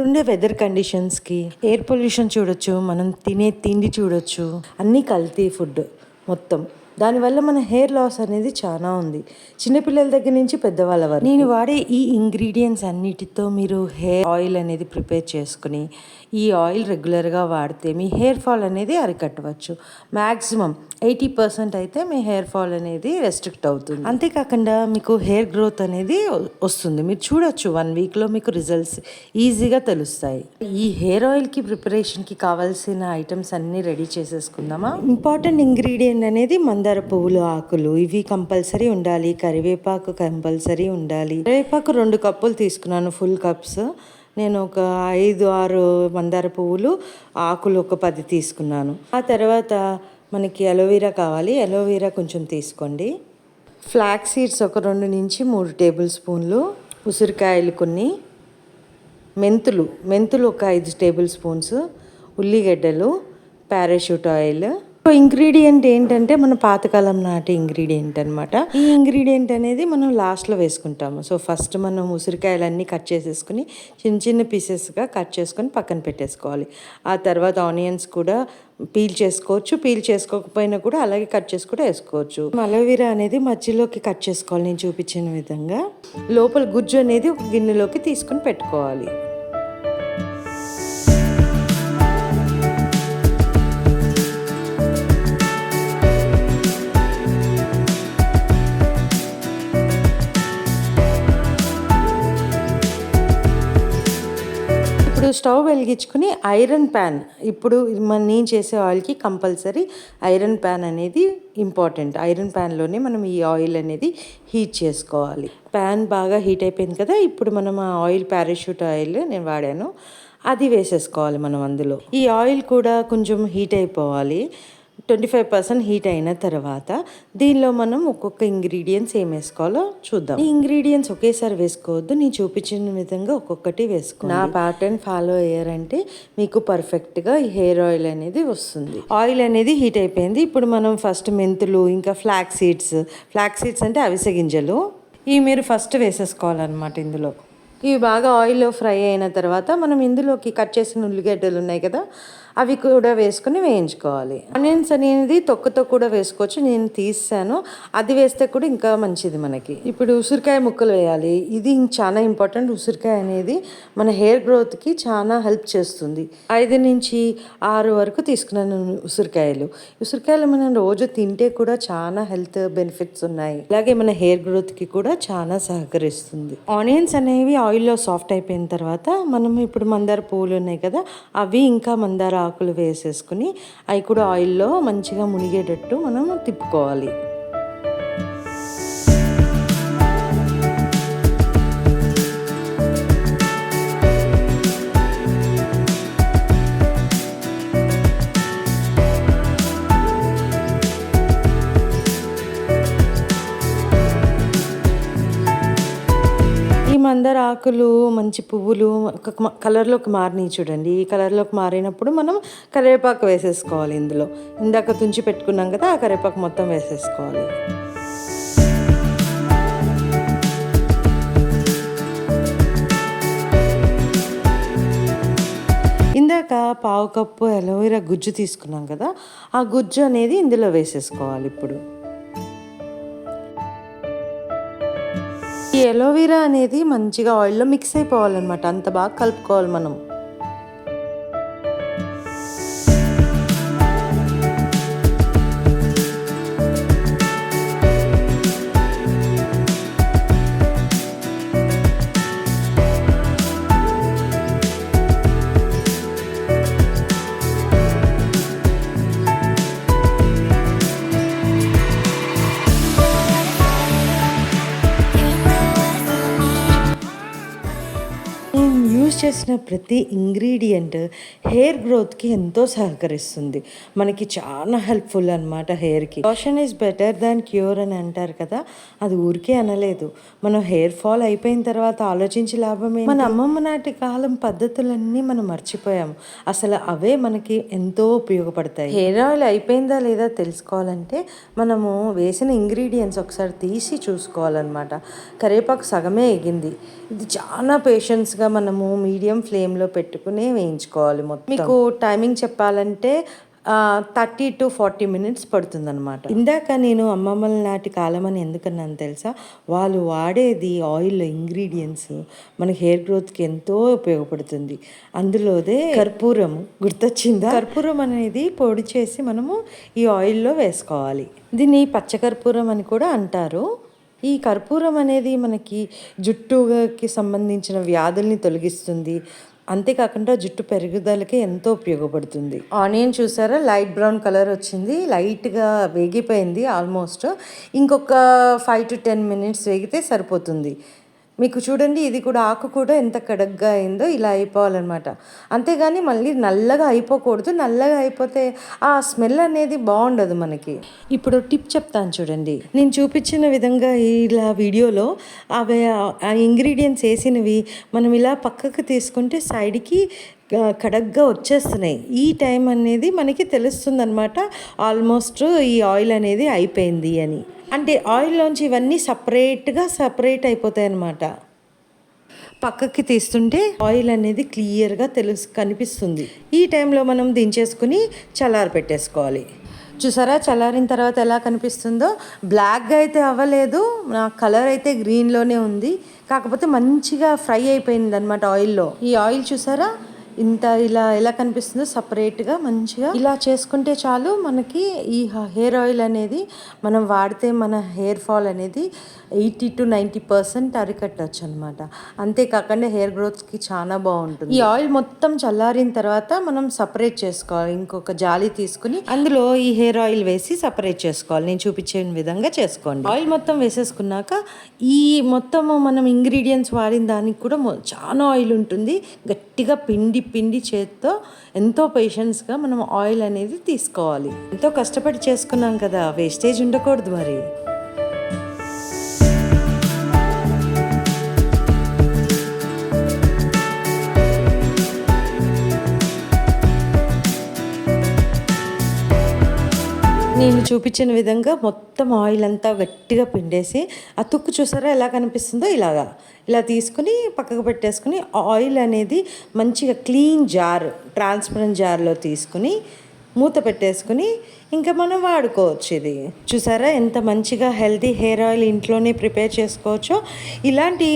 ఇప్పుడుండే weather కండిషన్స్కి air pollution చూడొచ్చు మనం తినే తిండి చూడొచ్చు అన్నీ కల్తీ ఫుడ్ మొత్తం. దానివల్ల మన హెయిర్ లాస్ అనేది చాలా ఉంది. చిన్నపిల్లల దగ్గర నుంచి పెద్దవాళ్ళ వరకు. నేను వాడే ఈ ఇంగ్రీడియంట్స్ అన్నిటితో మీరు హెయిర్ ఆయిల్ అనేది ప్రిపేర్ చేసుకుని ఈ ఆయిల్ రెగ్యులర్గా వాడితే మీ హెయిర్ ఫాల్ అనేది అరికట్టవచ్చు. మ్యాక్సిమం ఎయిటీ పర్సెంట్ అయితే మీ హెయిర్ ఫాల్ అనేది రెస్ట్రిక్ట్ అవుతుంది. అంతేకాకుండా మీకు హెయిర్ గ్రోత్ అనేది వస్తుంది. మీరు చూడొచ్చు వన్ వీక్లో మీకు రిజల్ట్స్ ఈజీగా తెలుస్తాయి. ఈ హెయిర్ ఆయిల్కి ప్రిపరేషన్కి కావాల్సిన ఐటమ్స్ అన్నీ రెడీ చేసేసుకుందామా? ఇంపార్టెంట్ ఇంగ్రీడియంట్ అనేది మందార పువ్వులు ఆకులు ఇవి కంపల్సరీ ఉండాలి. కరివేపాకు కంపల్సరీ ఉండాలి. కరివేపాకు రెండు కప్పులు తీసుకున్నాను ఫుల్ కప్స్. నేను ఒక ఐదు ఆరు మందార పువ్వులు ఆకులు ఒక పది తీసుకున్నాను. ఆ తర్వాత మనకి అలోవీరా కావాలి. అలోవీరా కొంచెం తీసుకోండి. ఫ్లాక్ సీడ్స్ ఒక రెండు నుంచి మూడు టేబుల్ స్పూన్లు ఉసిరికాయలు కొన్ని మెంతులు మెంతులు ఒక ఐదు టేబుల్ స్పూన్స్ ఉల్లిగడ్డలు పారాషూట్ ఆయిల్ ఇంగ్రీడియంట్ ఏంటంటే మన పాతకాలం నాటి ఇంగ్రీడియంట్ అనమాట ఈ ఇంగ్రీడియంట్ అనేది మనం లాస్ట్లో వేసుకుంటాము. సో ఫస్ట్ మనం ఉసిరికాయలన్నీ కట్ చేసేసుకుని చిన్న చిన్న పీసెస్గా కట్ చేసుకొని పక్కన పెట్టేసుకోవాలి. ఆ తర్వాత ఆనియన్స్ కూడా పీల్ చేసుకోవచ్చు. పీల్ చేసుకోకపోయినా కూడా అలాగే కట్ చేసి కూడా వేసుకోవచ్చు. అలోవెరా అనేది మధ్యలోకి కట్ చేసుకోవాలి. నేను చూపించిన విధంగా. లోపల గుజ్జు అనేది ఒక గిన్నెలోకి తీసుకొని పెట్టుకోవాలి. ఇప్పుడు స్టవ్ వెలిగించుకుని ఐరన్ ప్యాన్. ఇప్పుడు మన నేను చేసే ఆయిల్కి కంపల్సరీ ఐరన్ ప్యాన్ అనేది ఇంపార్టెంట్. ఐరన్ ప్యాన్లోనే మనం ఈ ఆయిల్ అనేది హీట్ చేసుకోవాలి. ప్యాన్ బాగా హీట్ అయిపోయింది కదా ఇప్పుడు మనం ఆ ఆయిల్ పారాషూట్ ఆయిల్ నేను వాడాను. అది వేసేసుకోవాలి మనం అందులో. ఈ ఆయిల్ కూడా కొంచెం హీట్ అయిపోవాలి. ట్వంటీ ఫైవ్ పర్సెంట్ హీట్ అయిన తర్వాత దీనిలో మనం ఒక్కొక్క ఇంగ్రీడియంట్స్ ఏం వేసుకోవాలో చూద్దాం. ఈ ఇంగ్రీడియంట్స్ ఒకేసారి వేసుకోవద్దు నేను చూపించిన విధంగా ఒక్కొక్కటి వేసుకో నా ప్యాటర్న్ ఫాలో అయ్యారంటే మీకు పర్ఫెక్ట్గా ఈ హెయిర్ ఆయిల్ అనేది వస్తుంది. ఆయిల్ అనేది హీట్ అయిపోయింది. ఇప్పుడు మనం ఫస్ట్ మెంతులు ఇంకా ఫ్లాక్ సీడ్స్ ఫ్లాక్ సీడ్స్ అంటే అవిసె గింజలు. ఇవి మీరు ఫస్ట్ వేసేసుకోవాలన్నమాట ఇందులో. ఇవి బాగా ఆయిల్లో ఫ్రై అయిన తర్వాత మనం ఇందులోకి కట్ చేసిన ఉల్లిగడ్డలు ఉన్నాయి కదా అవి కూడా వేసుకొని వేయించుకోవాలి. ఆనియన్స్ అనేది తొక్కతో కూడా వేసుకోవచ్చు నేను తీసాను. అది వేస్తే కూడా ఇంకా మంచిది మనకి. ఇప్పుడు ఉసిరికాయ ముక్కలు వేయాలి. ఇది చాలా ఇంపార్టెంట్ ఉసిరికాయ అనేది మన హెయిర్ గ్రోత్కి చాలా హెల్ప్ చేస్తుంది. ఐదు నుంచి ఆరు వరకు తీసుకున్నాను ఉసిరికాయలు. ఉసిరికాయలు మనం రోజు తింటే కూడా చాలా హెల్త్ బెనిఫిట్స్ ఉన్నాయి. అలాగే మన హెయిర్ గ్రోత్కి కూడా చాలా సహకరిస్తుంది. ఆనియన్స్ అనేవి ఆయిల్లో సాఫ్ట్ అయిపోయిన తర్వాత మనం ఇప్పుడు మందార పువ్వులు ఉన్నాయి కదా అవి ఇంకా మందార ఆకులు వేసేసుకుని అవి కూడా ఆయిల్లో మంచిగా మునిగేటట్టు మనం తిప్పుకోవాలి. ఆకులు మంచి పువ్వులు ఒక కలర్లోకి మారినాయి చూడండి. ఈ కలర్లోకి మారినప్పుడు మనం కరివేపాకు వేసేసుకోవాలి ఇందులో. ఇందాక తుంచి పెట్టుకున్నాం కదా ఆ కరివేపాకు మొత్తం వేసేసుకోవాలి. ఇందాక పావు కప్పు అలోవెరా గుజ్జు తీసుకున్నాం కదా ఆ గుజ్జు అనేది ఇందులో వేసేసుకోవాలి ఇప్పుడు. ఎలోవెరా అనేది మంచిగా ఆయిల్లో మిక్స్ అయిపోవాలన్నమాట. అంత బాగా కలుపుకోవాలి మనం. చేసిన ప్రతి ఇంగ్రీడియంట్ హెయిర్ గ్రోత్కి ఎంతో సహకరిస్తుంది. మనకి చాలా హెల్ప్ఫుల్ అనమాట హెయిర్కి. వాషన్ ఈజ్ బెటర్ దాన్ క్యూర్ అని అంటారు కదా అది ఊరికే అనలేదు. మనం హెయిర్ ఫాల్ అయిపోయిన తర్వాత ఆలోచించి లాభమే మన అమ్మమ్మ నాటి కాలం పద్ధతులన్నీ మనం మర్చిపోయాము. అసలు అవే మనకి ఎంతో ఉపయోగపడతాయి. హెయిర్ ఆయిల్ అయిపోయిందా లేదా తెలుసుకోవాలంటే మనము వేసిన ఇంగ్రీడియంట్స్ ఒకసారి తీసి చూసుకోవాలన్నమాట. కరివేపాకు సగమే ఎగింది. ఇది చాలా పేషెన్స్గా మనము మీడియం మీడియం ఫ్లేమ్లో పెట్టుకుని వేయించుకోవాలి మొత్తం. మీకు టైమింగ్ చెప్పాలంటే థర్టీ టు ఫార్టీ మినిట్స్ పడుతుందన్నమాట. ఇందాక నేను అమ్మమ్మల నాటి కాలం అని ఎందుకన్నాను తెలుసా? వాళ్ళు వాడేది ఆయిల్ ఇంగ్రీడియంట్స్ మన హెయిర్ గ్రోత్కి ఎంతో ఉపయోగపడుతుంది. అందులోదే కర్పూరం గుర్తొచ్చిందా? కర్పూరం అనేది పొడి చేసి మనము ఈ ఆయిల్లో వేసుకోవాలి. దీన్ని పచ్చకర్పూరం అని కూడా అంటారు. ఈ కర్పూరం అనేది మనకి జుట్టుకి సంబంధించిన వ్యాధుల్ని తొలగిస్తుంది. అంతేకాకుండా జుట్టు పెరుగుదలకి ఎంతో ఉపయోగపడుతుంది. ఆనియన్ చూసారా? లైట్ బ్రౌన్ కలర్ వచ్చింది. లైట్గా వేగిపోయింది ఆల్మోస్ట్. ఇంకొక ఫైవ్ టు టెన్ మినిట్స్ వేగితే సరిపోతుంది. మీకు చూడండి ఇది కూడా ఆకు కూడా ఎంత కడగ్గా అయిందో ఇలా అయిపోవాలన్నమాట. అంతేగాని మళ్ళీ నల్లగా అయిపోకూడదు. నల్లగా అయిపోతే ఆ స్మెల్ అనేది బాగుండదు మనకి. ఇప్పుడు టిప్ చెప్తాను చూడండి. నేను చూపించిన విధంగా ఇలా వీడియోలో అవి ఆ ఇంగ్రీడియంట్స్ వేసినవి మనం ఇలా పక్కకు తీసుకుంటే సైడ్కి కడగ్గా వచ్చేస్తున్నాయి. ఈ టైం అనేది మనకి తెలుస్తుంది అనమాట ఆల్మోస్ట్ ఈ ఆయిల్ అనేది అయిపోయింది అని. అంటే ఆయిల్లోంచి ఇవన్నీ సపరేట్గా సపరేట్ అయిపోతాయి అన్నమాట పక్కకి తీస్తుంటే ఆయిల్ అనేది క్లియర్గా తెలుసు కనిపిస్తుంది. ఈ టైంలో మనం దించేసుకుని చల్లారి పెట్టేసుకోవాలి. చూసారా? చల్లారిన తర్వాత ఎలా కనిపిస్తుందో? బ్లాక్గా అయితే అవ్వలేదు. నా కలర్ అయితే గ్రీన్లోనే ఉంది. కాకపోతే మంచిగా ఫ్రై అయిపోయింది అనమాట ఆయిల్లో. ఈ ఆయిల్ చూసారా? ఇంత ఇలా ఎలా కనిపిస్తుందో సపరేట్గా మంచిగా ఇలా చేసుకుంటే చాలు మనకి ఈ హెయిర్ ఆయిల్ అనేది మనం వాడితే మన హెయిర్ ఫాల్ అనేది ఎయిటీ టు నైంటీ పర్సెంట్ అరికట్టచ్చు అనమాట అంతేకాకుండా హెయిర్ గ్రోత్కి చాలా బాగుంటుంది. ఈ ఆయిల్ మొత్తం చల్లారిన తర్వాత మనం సపరేట్ చేసుకోవాలి. ఇంకొక జాలి తీసుకుని అందులో ఈ హెయిర్ ఆయిల్ వేసి సపరేట్ చేసుకోవాలి. నేను చూపించే విధంగా చేసుకోండి. ఆయిల్ మొత్తం వేసేసుకున్నాక ఈ మొత్తం మనం ఇంగ్రీడియంట్స్ వాడిన దానికి కూడా చాలా ఆయిల్ ఉంటుంది. గట్టి గట్టిగా పిండి పిండి చేత్తో ఎంతో పేషెన్స్గా మనం ఆయిల్ అనేది తీసుకోవాలి. ఎంతో కష్టపడి చేసుకున్నాం కదా వేస్టేజ్ ఉండకూడదు మరి. నేను చూపించిన విధంగా మొత్తం ఆయిల్ అంతా గట్టిగా పిండేసి ఆ తుక్కు చూసారా ఎలా కనిపిస్తుందో? ఇలాగా. ఇలా తీసుకుని పక్కకు పెట్టేసుకుని ఆయిల్ అనేది మంచిగా క్లీన్ జార్ ట్రాన్స్పరెంట్ జార్లో తీసుకుని మూత పెట్టేసుకుని ఇంకా మనం వాడుకోవచ్చు ఇది. చూసారా ఎంత మంచిగా హెల్తీ హెయిర్ ఆయిల్ ఇంట్లోనే ప్రిపేర్ చేసుకోవచ్చో. ఇలాంటి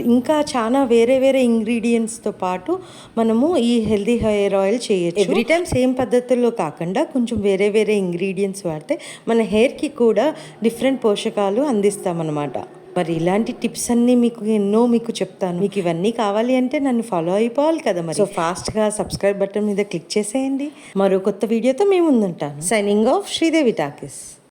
ఇంకా చాలా వేరే వేరే ఇంగ్రీడియంట్స్తో పాటు మనము ఈ హెల్తీ హెయిర్ ఆయిల్ చేయొచ్చు. ఎవ్రీ టైం సేమ్ పద్ధతుల్లో కాకుండా కొంచెం వేరే వేరే ఇంగ్రీడియంట్స్ వాడితే మన హెయిర్కి కూడా డిఫరెంట్ పోషకాలు అందిస్తామన్నమాట. మరి ఇలాంటి టిప్స్ అన్నీ మీకు ఎన్నో మీకు చెప్తాను. మీకు ఇవన్నీ కావాలి అంటే నన్ను ఫాలో అయిపోవాలి కదా మరి. సో ఫాస్ట్గా సబ్స్క్రైబ్ బటన్ మీద క్లిక్ చేసేయండి. మరో కొత్త వీడియోతో మేము ముందుంటాను సైనింగ్ ఆఫ్ శ్రీదేవి టాకీస్